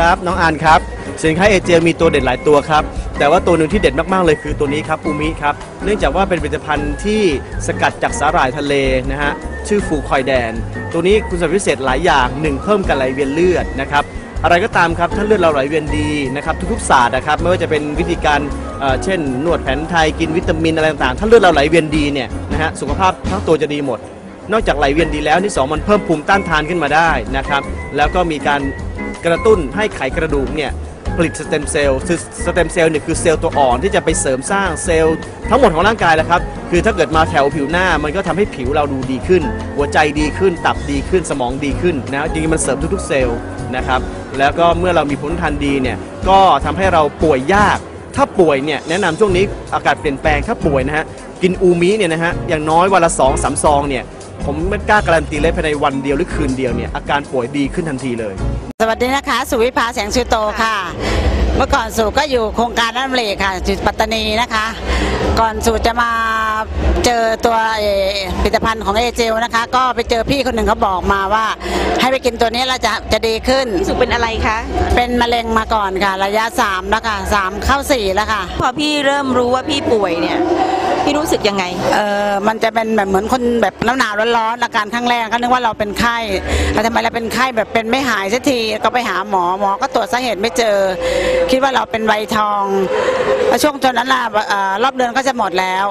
ครับ น้องอานครับ สินค้าเอเจมีตัวเด่นหลายตัวครับ แต่ว่าตัวหนึ่งที่เด่นมาก ๆ เลยคือตัวนี้ครับอูมิครับ เนื่องจากว่าเป็นผลิตภัณฑ์ที่สกัดจากสาหร่ายทะเลนะฮะ ชื่อฟูคอยแดน ตัวนี้คุณสมบัติพิเศษหลายอย่างหนึ่งเพิ่มการไหลเวียนเลือดนะครับ อะไรก็ตามครับ ถ้าเลือดเราไหลเวียนดีนะครับ ทุกๆศาสตร์นะครับ ไม่ว่าจะเป็นวิธีการเเช่น นวดแผนไทย กินวิตามินอะไรต่างๆ ถ้าเลือดเราไหลเวียนดีเนี่ยนะฮะ สุขภาพทั้งตัวจะดีหมด นอกจากไหลเวียนดีแล้วที่สองมันเพิ่มภูมิต้านทานขึ้นมาได้นะครับ แล้วก็มีการ กระตุ้นให้ไขกระดูกเนี่ยผลิตสเต็มเซลล์คือสเต็มเซลล์เนี่ยคือเซลล์ตัวอ่อนที่จะไปเสริมสร้างเซลล์ทั้งหมดของร่างกายแหละครับ คือถ้าเกิดมาแถวผิวหน้ามันก็ทำให้ผิวเราดูดีขึ้น หัวใจดีขึ้น ตับดีขึ้นสมองดีขึ้นนะจริงๆมันเสริมทุกๆเซลล์นะครับแล้วก็เมื่อเรามีภูมิต้านทานดีเนี่ยก็ทำให้เราป่วยยาก ถ้าป่วยเนี่ยแนะนำช่วงนี้อากาศเปลี่ยนแปลงถ้าป่วยนะฮะกินอูมิเนี่ยนะฮะอย่างน้อยวันละสองสามซองเนี่ยผมไม่กล้าการันตีเลยภายในวันเดียวหรือคืนเดียวเนี่ยอาการป่วยดีขึ้นทันทีเลย สวัสดีนะคะ สุวิภาแสงชื่อโตค่ะ เมื่อก่อนสู่ก็อยู่โครงการน้ำเหลค่ะจุดปัตตานีนะคะ ก่อนสู่จะมา เจอตัวเอ่อผลิตภัณฑ์ของเอเจลนะคะ ก็ไปเจอพี่คนหนึ่งเขาบอกมาว่า ให้ไปกินตัวนี้แล้วจะจะดีขึ้นพี่สุเป็นอะไรคะ เป็นมะเร็งมาก่อนค่ะ ระยะ3แล้วค่ะสามเข้า4แล้วค่ะ พอพี่เริ่มรู้ว่าพี่ป่วยเนี่ยพี่รู้สึกยังไง เออมันจะเป็นแบบเหมือนคนแบบหนาวหนาวๆร้อนๆอาการข้างแรกก็นึกว่าเราเป็นไข้แล้วทำไมเราเป็นไข้แบบเป็นไม่หายสักทีก็ไปหาหมอหมอก็ตรวจสาเหตุไม่เจอ คิดว่าเราเป็นไวทองแล้วช่วงจนนั้นล่ะเอ่อรอบเดือนก็จะหมดแล้ว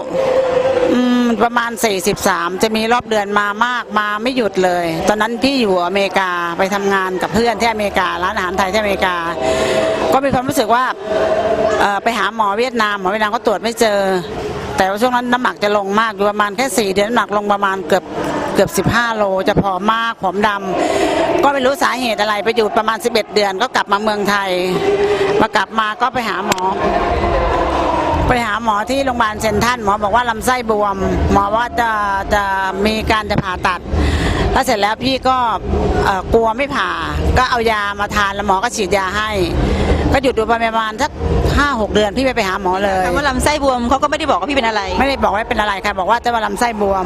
อืมประมาณ 43 จะมีรอบเดือนมามากมาไม่หยุดเลย ตอนนั้นพี่อยู่อเมริกาไปทำงานกับเพื่อนที่อเมริการ้านอาหารไทยที่อเมริกา ก็มีความรู้สึกว่าไปหาหมอเวียดนามหมอเวียดนามก็ตรวจไม่เจอ แต่ว่าช่วงนั้นน้ำหนักจะลงมากอยู่ประมาณแค่ 4 เดือนน้ำหนักลงประมาณเกือบเกือบ 15 โล จะผอมมากผอมดำก็ไม่รู้สาเหตุอะไรไปอยู่ประมาณ 11 เดือนก็กลับมาเมืองไทยมากลับมาก็ไปหาหมอ ไปหาหมอที่โรงพยาบาลเซนทรันหมอบอกว่าลำไส้บวม หมอว่าจะจะมีการจะผ่าตัดแล้วเสร็จแล้วพี่ก็เอ่อกลัวไม่ผ่า ก็เอายามาทานแล้วหมอก็ฉีดยาให้ ก็หยุดดูไปประมาณสักห้าหกเดือนพี่ไม่ไปหาหมอเลยคำว่าลำไส้บวมเขาก็ไม่ได้บอกว่าพี่เป็นอะไร ไม่ได้บอกว่าเป็นอะไรค่ะบอกว่าจะว่าลำไส้บวม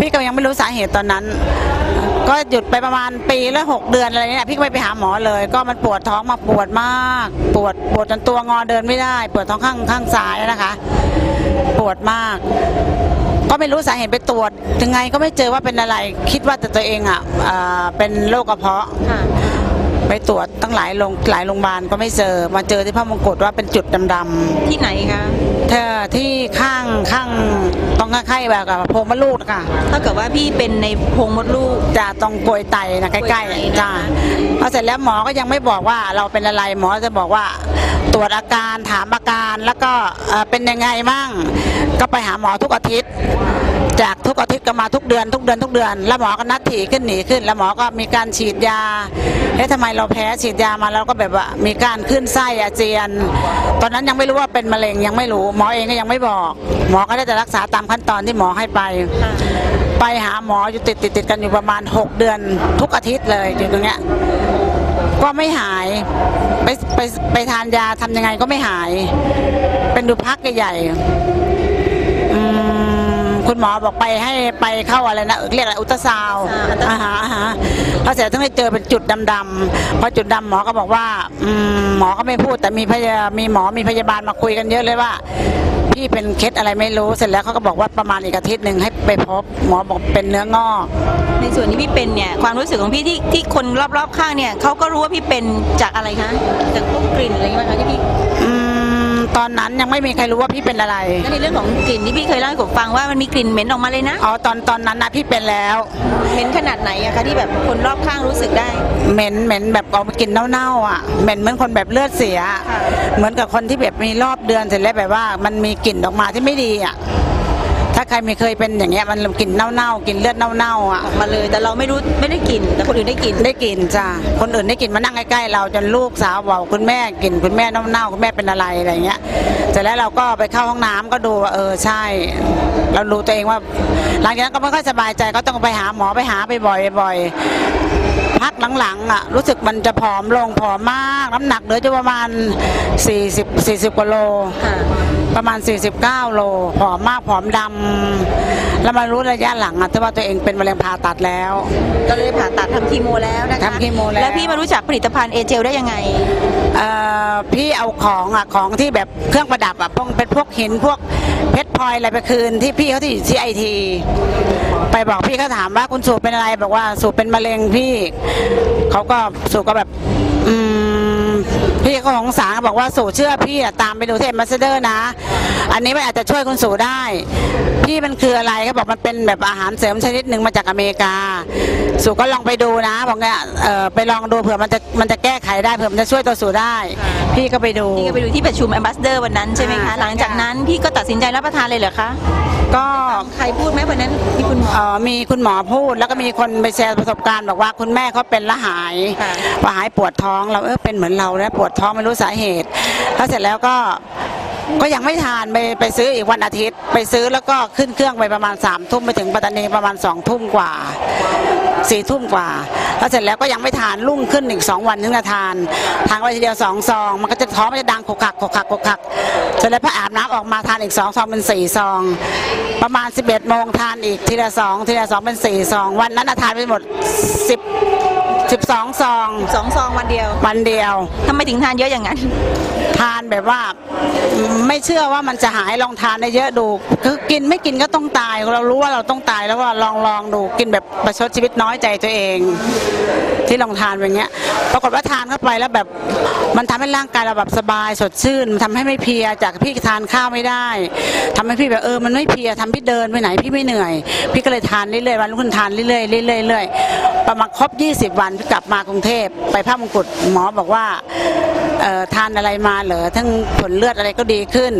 พี่ก็ยังไม่รู้สาเหตุตอนนั้น ก็หยุดไปประมาณปีละหกเดือนอะไรเนี่ยพี่ก็ไม่ไปหาหมอเลย ก็มันปวดท้องมาปวดมาก ปวดปวดจนตัวงอเดินไม่ได้ ปวดท้องข้างข้างซ้ายนะคะ ปวดมาก ก็ไม่รู้สาเหตุไปตรวจยังไงก็ไม่เจอว่าเป็นอะไร คิดว่าแต่ตัวเองอะอ่าเป็นโรคกระเพาะไปตรวจตั้งหลายโรงหลายโรงพยาบาลก็ไม่เจอ มาเจอที่พระมงกุฎว่าเป็นจุดดำๆที่ไหนคะ เธอที่ข้างข้างตรงข้างๆแบบกับโพรงมดลูกนะคะเท่ากับว่าพี่เป็นในโพรงมดลูก จะตรงกลวยไตนะใกล้กลวยไตๆนะจ้าพอเสร็จแล้วหมอก็ยังไม่บอกว่าเราเป็นอะไรหมอจะบอกว่าตรวจอาการถามอาการแล้วก็เอ่อเป็นยังไงมั่งก็ไปหาหมอทุกอาทิตย์ จากทุกอาทิตย์ก็มาทุกเดือน ทุกเดือนทุกเดือน แล้วหมอก็นัดถี่ขึ้นหนีขึ้น แล้วหมอก็มีการฉีดยาเอ๊ะทำไมเราแพ้ฉีดยามาแล้วก็แบบว่ามีการขึ้นไส้อาเจียน ตอนนั้นยังไม่รู้ว่าเป็นมะเร็งยังไม่รู้ หมอเองก็ยังไม่บอก หมอก็ได้แต่รักษาตามขั้นตอนที่หมอให้ไป ไปหาหมออยู่ติดติดติดกันอยู่ประมาณ 6 เดือน ทุกอาทิตย์เลยอยู่ตรงเนี้ยก็ไม่หายไปไปไปทานยาทำยังไงก็ไม่หาย เป็นดูพักใหญ่ คุณหมอบอกไปให้ไปเข้าอะไรนะเรียกอะไรอุลตราซาวด์อ่าอ่าฮะอ่าฮะแล้วเสร็จต้องไปเจอเป็นจุดดำๆพอจุดดำหมอก็บอกว่าอืมหมอก็ไม่พูดแต่มีพยามีหมอมีพยาบาลมาคุยกันเยอะเลยว่าพี่เป็นเคสอะไรไม่รู้เสร็จแล้วเขาก็บอกว่าประมาณอีกอาทิตย์หนึ่งให้ไปพบหมอบอกเป็นเนื้องอกในส่วนที่พี่เป็นเนี่ยความรู้สึกของพี่ที่ที่คนรอบๆข้างเนี่ยเขาก็รู้ว่าพี่เป็นจากอะไรคะจากพวกกลิ่นอะไรอย่างเงี้ยไหมคะที่พี่อืม ตอนนั้นยังไม่มีใครรู้ว่าพี่เป็นอะไรแล้วในเรื่องของกลิ่นที่พี่เคยเล่าให้ผมฟังว่ามันมีกลิ่นเหม็นออกมาเลยนะอ๋อตอนตอนนั้นนะพี่เป็นแล้วเหม็นขนาดไหนอะคะที่แบบคนรอบข้างรู้สึกได้เหม็นเหม็นแบบออกมากลินเน่าๆอะเหม็นเหมือนคนแบบเลือดเสีย เหมือนกับคนที่แบบมีรอบเดือนเสร็จแล้วแบบว่า มันมีกลิ่นออกมาที่ไม่ดีอะ ถ้าใครมีเคยเป็นอย่างเงี้ยมันกลิ่นเน่าๆกลิ่นเลือดเน่าๆอะออกมาเลยแต่เราไม่รู้ไม่ได้กลิ่นแต่คนอื่นได้กลิ่นได้กลิ่นจ้าคนอื่นได้กลิ่นมานั่งใกล้ๆเราจนลูกสาวบอกคุณแม่กลิ่นคุณแม่เน่าๆคุณแม่เป็นอะไรอะไรเงี้ยเสร็จแล้วเราก็ไปเข้าห้องน้ำก็ดูว่าเออใช่ เรารู้ตัวเองว่า หลังจากนั้นก็ไม่ค่อยสบายใจก็ต้องไปหาหมอไปหาไปบ่อยบ่อยพักหลังๆอะรู้สึกมันจะผอมลงผอมมาก น้ำหนักเหลือจะประมาณ40 40กว่าโลค่ะไปประมาณ 49 โลผอมมากผอมดำแล้วมารู้ระยะหลังอะที่ว่าตัวเองเป็นมะเร็งผ่าตัดแล้ว ก็เลยผ่าตัดทำคีโมแล้วนะคะทำคีโมแล้ว แล้วพี่มารู้จักผลิตภัณฑ์เอเจลได้ยังไง เอ่อพี่เอาของอะของที่แบบเครื่องประดับอะพวกเป็นพวกหินพวกเพชรพลอยอะไรไปคืนที่พี่เขาที่อยู่ที่ไอทีไปบอกพี่เขาถามว่าคุณสูบเป็นอะไรบอกว่าสูบเป็นมะเร็งพี่เขาก็สูบก็แบบ อืม พี่เขาสงสารบอกว่าสูเชื่อพี่อะตามไปดูที่มาสเดอร์นะ อันนี้มันอาจจะช่วยคุณสูได้ พี่มันคืออะไรเขาบอกมันเป็นแบบอาหารเสริมชนิดหนึ่งมาจากอเมริกา สูก็ลองไปดูนะบอกเนี่ยเออไปลองดูเผื่อมันจะมันจะแก้ไขได้เผื่อมันจะช่วยตัวสูได้ พี่ก็ไปดู พี่ก็ไปดูที่ประชุมแอมบาสเดอร์วันนั้นใช่ไหมคะอ่าหลังจากนั้นพี่ก็ตัดสินใจรับประทานเลยเหรอคะก็ใครพูดไหมวันนั้นมีคุณหมอเอ่อมีคุณหมอพูด แล้วก็มีคนไปแชร์ประสบการณ์บอกว่าคุณแม่เขาเป็นละหายค่ะว่าหายปวดท้องเราเออเป็นเหมือนเราแล้วปวดท้องไม่รู้สาเหตุ แล้วเสร็จแล้วก็ ก็ยังไม่ทานไปไปซื้ออีกวันอาทิตย์ ไปซื้อแล้วก็ขึ้นเครื่องไปประมาณ3ามทุ่มไปถึงปัตตานีประมาณ2องทุ่มกว่า สี่ทุ่มกว่า แล้วเสร็จแล้วก็ยังไม่ทานรุ่งขึ้นอีกสองวันถึงจะทานทานไปทีเดียวสองซอง มันก็จะท้องมันจะดังขกขักขกขักขกขักเสร็จแล้วพออาบน้ำออกมาทานอีกสองซองเป็นสี่ซอง ประมาณ11โมงทานอีกทีละสองทีละสองเป็นสี่ซอง วันนั้นน่ะทานไปหมด10 12ซองสองซองวันเดียว วันเดียวทำไมถึงทานเยอะอย่างนั้นทานแบบว่าอืมไม่เชื่อว่ามันจะหายลองทานได้เยอะดู คือกินไม่กินก็ต้องตาย เรารู้ว่าเราต้องตายแล้วว่าลองลองดูกินแบบประชดชีวิตน้อย้อยใจตัวเอง ที่ลองทานแบบเนี้ย ปรากฏว่าทานเข้าไปแล้วแบบมันทำให้ร่างกายเราแบบสบายสดชื่นมันทำให้ไม่เพลียจากพี่ทานข้าวไม่ได้ทำให้พี่แบบเออมันไม่เพลียทำพี่เดินไปไหนพี่ไม่เหนื่อย พี่ก็เลยทานเรื่อยๆวันรุ่งขึ้นทานเรื่อยๆเรื่อยๆประมาณครบ 20 วันพี่กลับมากรุงเทพไปพระมงกุฎหมอบอกว่าทานอะไรมาเหรอทั้งผลเลือดอะไรก็ดีขึ้น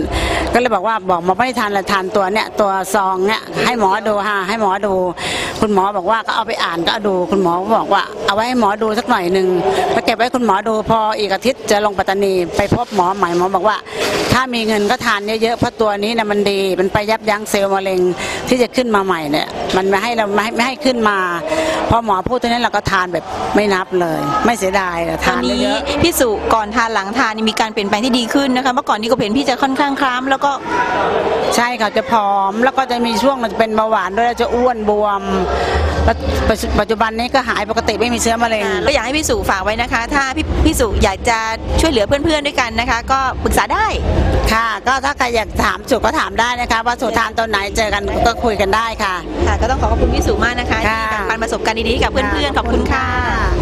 ก็เลยบอกว่าบอกหมอไม่ทานเลยทานตัวเนี้ยตัวซองเนี้ยให้หมอดูฮะให้หมอดู คุณหมอบอกว่าก็เอาไปอ่านก็ดู คุณหมอบอกว่าเอาไว้ให้หมอดูสักหน่อยหนึ่งไปเก็บไว้คุณหมอดูพออีกอาทิตย์จะลงปัตตานีไปพบหมอใหม่หมอบอกว่า ถ้ามีเงินก็ทานเยอะๆเพราะตัวนี้นะมันดีมันไปยับยั้งเซลล์มะเร็งที่จะขึ้นมาใหม่เนี่ยมันไม่ให้เราไม่ให้ไม่ให้ขึ้นมา พอหมอพูดตรงนี้เราก็ทานแบบไม่นับเลย ไม่เสียดายทานเยอะพี่สุก่อนทานหลังทานนี่มีการเปลี่ยนแปลงที่ดีขึ้นนะคะ เมื่อก่อนนี้ก็เห็นพี่จะค่อนข้างคล้ำแล้วก็ๆใช่ค่ะจะผอมแล้วก็จะมีช่วงมันจะเป็นเบาหวานด้วยแล้วจะอ้วนบวมปัจปัจจุปัจจุบันนี้ก็หายปกติไม่มีเชื้อมะเร็งก็อยากให้พี่สุฝากไว้นะคะ ถ้าพี่พี่สุอยากจะช่วยเหลือเพื่อนๆด้วยกันนะคะ ก็ปรึกษาได้ ค่ะ ก็ถ้าใครอยากถามสุก็ถามได้นะคะ ว่าสุทานตอนไหนเจอกันก็คุยกันได้ค่ะ ค่ะก็ต้องขอขอบคุณพี่สุมากนะคะที่ค่ะ แบ่งปันประสบการณ์ดีๆให้กับเพื่อนๆขอบคุณค่ะ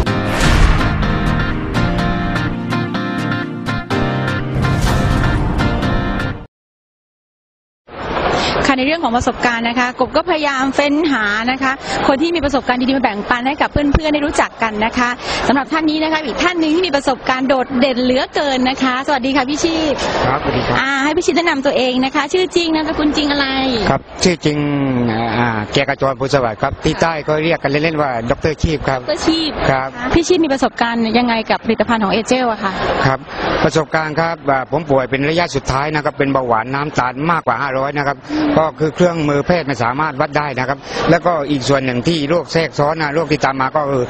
ในเรื่องของประสบการณ์นะคะกบก็พยายามเฟ้นหานะคะ คนที่มีประสบการณ์ดีๆมาแบ่งปันให้กับเพื่อนๆได้รู้จักกันนะคะสำหรับท่านนี้นะคะอีกท่านหนึ่งที่มีประสบการณ์โดดเด่นเหลือเกินนะคะ สวัสดีค่ะพี่ชีพครับสวัสดีครับอ่าให้พี่ชีพแนะนำตัวเองนะคะ ชื่อจริงนามสกุลจริงอะไร ครับชื่อจริงอ่าเกียรติกระจรภูสวัสดิ์ครับที่ใต้ก็เรียกกันเล่นๆว่าดรชีพครับตัวชีพครับพี่ชีพมีประสบการณ์ยังไงกับผลิตภัณฑ์ของเอเจลอะค่ะครับประสบการณ์ครับอ่าผมป่วยเป็นระยะสุดท้ายนะครับเป็นเบาหวานน้ำตาลมากกว่า 500 นะครับก็คือเครื่องมือแพทย์ไม่สามารถวัดได้นะครับ แล้วก็อีกส่วนหนึ่งที่โรคแทรกซ้อนนะโรคที่ตามมาก็คือ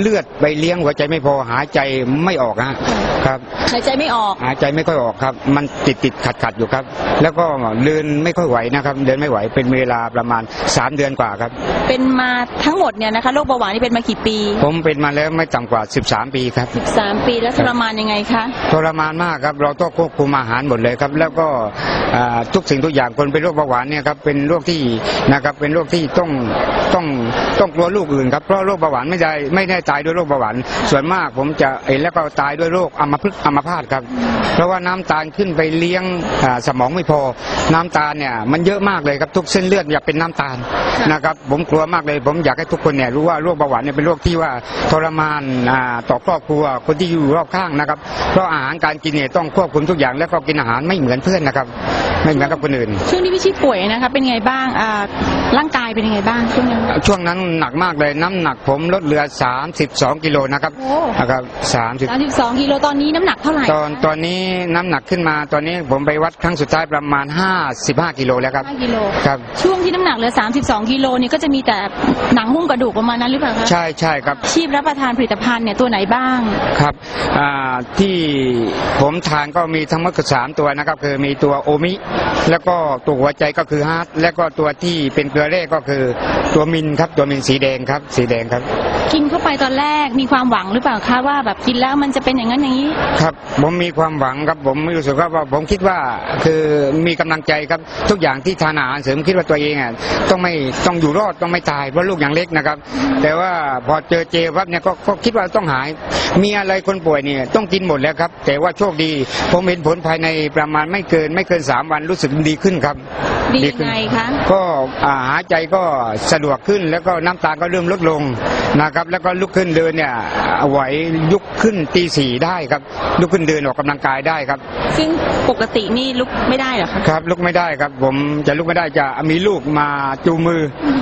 เลือดไปเลี้ยงหัวใจไม่พอหายใจไม่ออกฮะครับหายใจไม่ออกหายใจไม่ค่อยออกครับ มันติดติดขัดขัดๆอยู่ครับ แล้วก็เดินไม่ค่อยไหวนะครับ เดินไม่ไหวเป็นเวลาประมาณ 3 เดือนกว่าครับ เป็นมาทั้งหมดเนี่ยนะคะโรคเบาหวานนี่เป็นมากี่ปี ผมเป็นมาแล้วไม่ต่ำกว่า 13 ปีครับ3ปีแล้วทรมานยังไงคะทรมานมากครับเราต้องควบคุมอาหารหมดเลยครับ แล้วก็อ่าทุกสิ่งทุกอย่างคนเป็นโรคเบาหวานเนี่ยครับเป็นโรคที่นะครับเป็นโรคที่ต้องต้องต้องกลัวโรคอื่นครับเพราะโรคเบาหวานไม่ได้ไม่ได้ตายด้วยโรคเบาหวานส่วนมากผมจะเห็นแล้วก็ตายด้วยโรคอัมพฤกษ์อัมพาตครับ เพราะว่าน้ำตาลขึ้นไปเลี้ยงอ่าสมองไม่พอ น้ำตาลเนี่ยมันเยอะมากเลยครับทุกเส้นเลือดอยากเป็นน้ำตาลนะครับผมกลัวมากเลย ผมอยากให้ทุกคนเนี่ยรู้ว่าโรคเบาหวานเนี่ยเป็นโรคที่ว่าทรมานอ่าต่อครอบครัวคนที่อยู่รอบข้างนะครับ เพราะอาหารการกินเนี่ยต้องควบคุมทุกอย่างแล้วก็กินอาหารไม่เหมือนเพื่อนนะครับ ไม่เหมือนกับคนอื่น ช่วงที่พี่ชีพป่วยนะคะเป็นไงบ้างอ่า ร่างกายเป็นยังไงบ้างช่วงนั้น ช่วงนั้นหนักมากเลยน้ำหนักผมลดเหลือ 32 กิโลนะครับโอ้ นะครับ30 32กิโลตอนนี้น้ำหนักเท่าไหร่ตอนตอนนี้น้ำหนักขึ้นมาตอนนี้ผมไปวัดครั้งสุดท้ายประมาณ 55 กิโลแล้วครับ5กิโลครับ ช่วงที่น้ำหนักเหลือ 32 กิโลนี่ก็จะมีแต่หนังหุ้มกระดูกประมาณนั้นหรือเปล่าคะใช่ใช่ครับชีพรับประทานผลิตภัณฑ์เนี่ยตัวไหนบ้าง ครับอ่าที่ผมทานก็มีทั้งหมดสามตัวนะครับ คือมีตัวโอมิ แล้วก็ตัวหัวใจก็คือฮาร์ดแล้วก็ตัวที่เป็นเกลือแร่ก็คือตัวมินครับตัวมินสีแดงครับ สีแดงครับ กินเข้าไปตอนแรกมีความหวังหรือเปล่าคะว่าแบบกินแล้วมันจะเป็นอย่างนั้นอย่างนี้ ครับผมมีความหวังครับผมรู้สึกว่าว่าผมคิดว่าคือมีกำลังใจครับทุกอย่างที่ทานอาหารเสริมคิดว่าตัวเองอะต้องไม่ต้องอยู่รอดต้องไม่ตายเพราะลูกยังเล็กนะครับ แต่ว่าพอเจอเจปั๊บเนี่ยก็ก็คิดว่าต้องหาย มีอะไรคนป่วยเนี่ยต้องกินหมดแล้วครับ แต่ว่าโชคดี ผมเห็นผลภายในประมาณไม่เกินไม่เกินสามวันรู้สึกดีขึ้นครับ ดียังขึ้นไงคะก็อ่าหายใจก็สะดวกขึ้น แล้วก็น้ำตาลก็เริ่มลดลงนะครับ แล้วก็ลุกขึ้นเดินเนี่ยไหวยุกขึ้นตีสี่ได้ครับ ลุกขึ้นเดินออกกำลังกายได้ครับ ซึ่งปกตินี่ลุกไม่ได้เหรอคะครับ ลุกไม่ได้ครับ ผมจะลุกไม่ได้จะมีลูกมาจูงมือ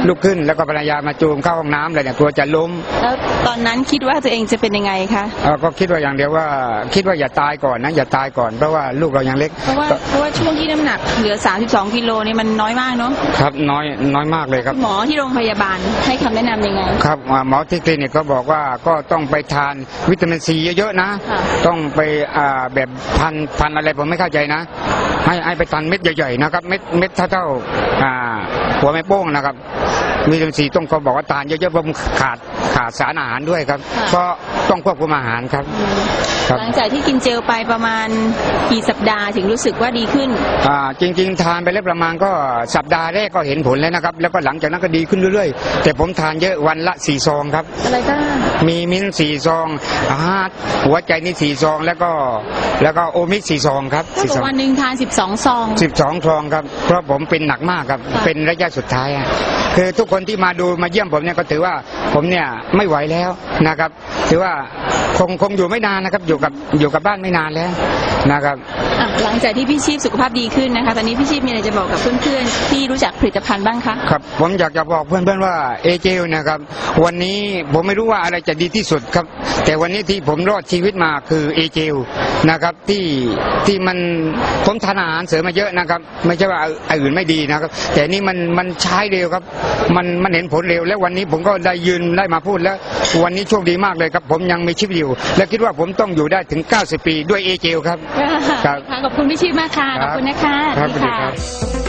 ลุกขึ้น แล้วก็ภรรยามาจูงเข้าห้องน้ำเลยเนี่ยกลัวจะล้ม แล้วตอนนั้นคิดว่าตัวเองจะเป็นยังไงคะเอ่อก็คิดว่าอย่างเดียวว่าคิดว่าอย่าตายก่อนนะอย่าตายก่อนเพราะว่าลูกเรายังเล็กเพราะว่าเพราะว่าช่วงที่น้ำหนักเหลือ 32กิโลนี่มันน้อยมากเนาะครับน้อยน้อยมากเลยครับ หมอที่โรงพยาบาลให้คำแนะนำยังไงครับอ่าหมอที่คลินิกก็บอกว่าก็ต้องไปทานวิตามินซีเยอะๆนะค่ะต้องไปอ่าแบบพันพันอะไรผมไม่เข้าใจนะ ให้ให้ไปทานเม็ดใหญ่ๆนะครับ เม็ดเม็ดเท่าเท่าๆอ่าหัวแม่โป้งนะครับวิตามินซีต้องเขาบอกว่าทานเยอะๆเพราะผมขาดขาดสารอาหารด้วยครับ เพราะต้องควบคุมอาหารครับ ครับ หลังจากที่กินเจลไปประมาณกี่สัปดาห์ถึงรู้สึกว่าดีขึ้น อ่าจริง ๆ ทานไปแล้วประมาณก็สัปดาห์แรกก็เห็นผลแล้วนะครับ แล้วก็หลังจากนั้นก็ดีขึ้นเรื่อยๆ แต่ผมทานเยอะวันละสี่ซองครับ อะไรบ้างมีมิ้นท์สี่ซองฮาร์ดหัวใจนี่สี่ซองแล้วก็แล้วก็โอมิกสี่ซองครับถ้าสี่บซออกงวันหนึ่งทาน 12 ซอง สิบสองซองครับ เพราะผมเป็นหนักมากครับค่ะเป็นระยะสุดท้ายอะ คือทุกคนที่มาดูมาเยี่ยมผมเนี่ยก็ถือว่าผมเนี่ยไม่ไหวแล้วนะครับ ถือว่าคงคงอยู่ไม่นานนะครับ อยู่กับอยู่กับบ้านไม่นานแล้วนะครับ หลังจากที่พี่ชีพสุขภาพดีขึ้นนะคะ ตอนนี้พี่ชีพมีอะไรจะบอกกับเพื่อนๆที่รู้จักผลิตภัณฑ์บ้างคะ ครับผมอยากจะบอกเพื่อนๆว่าเอเจลนะครับ วันนี้ผมไม่รู้ว่าอะไรจะดีที่สุดครับ แต่วันนี้ที่ผมรอดชีวิตมาคือเอเจลนะครับที่ที่มันผมทานอาหารเสริมมาเยอะนะครับ ไม่ใช่ว่าอันอื่นไม่ดีนะครับ แต่นี่มันมันใช้เร็วครับ มันมันเห็นผลเร็ว และวันนี้ผมก็ได้ยืนได้มาพูดแล้ว วันนี้โชคดีมากเลยครับ ผมยังมีชีวิตอยู่ และคิดว่าผมต้องอยู่ได้ถึง 90 ปีด้วยเอเจลครับครับค่ะขอบคุณพี่ชีพมากค่ะขอบคุณนะคะ ครับสวัสดีสวัสดีค่ะครับ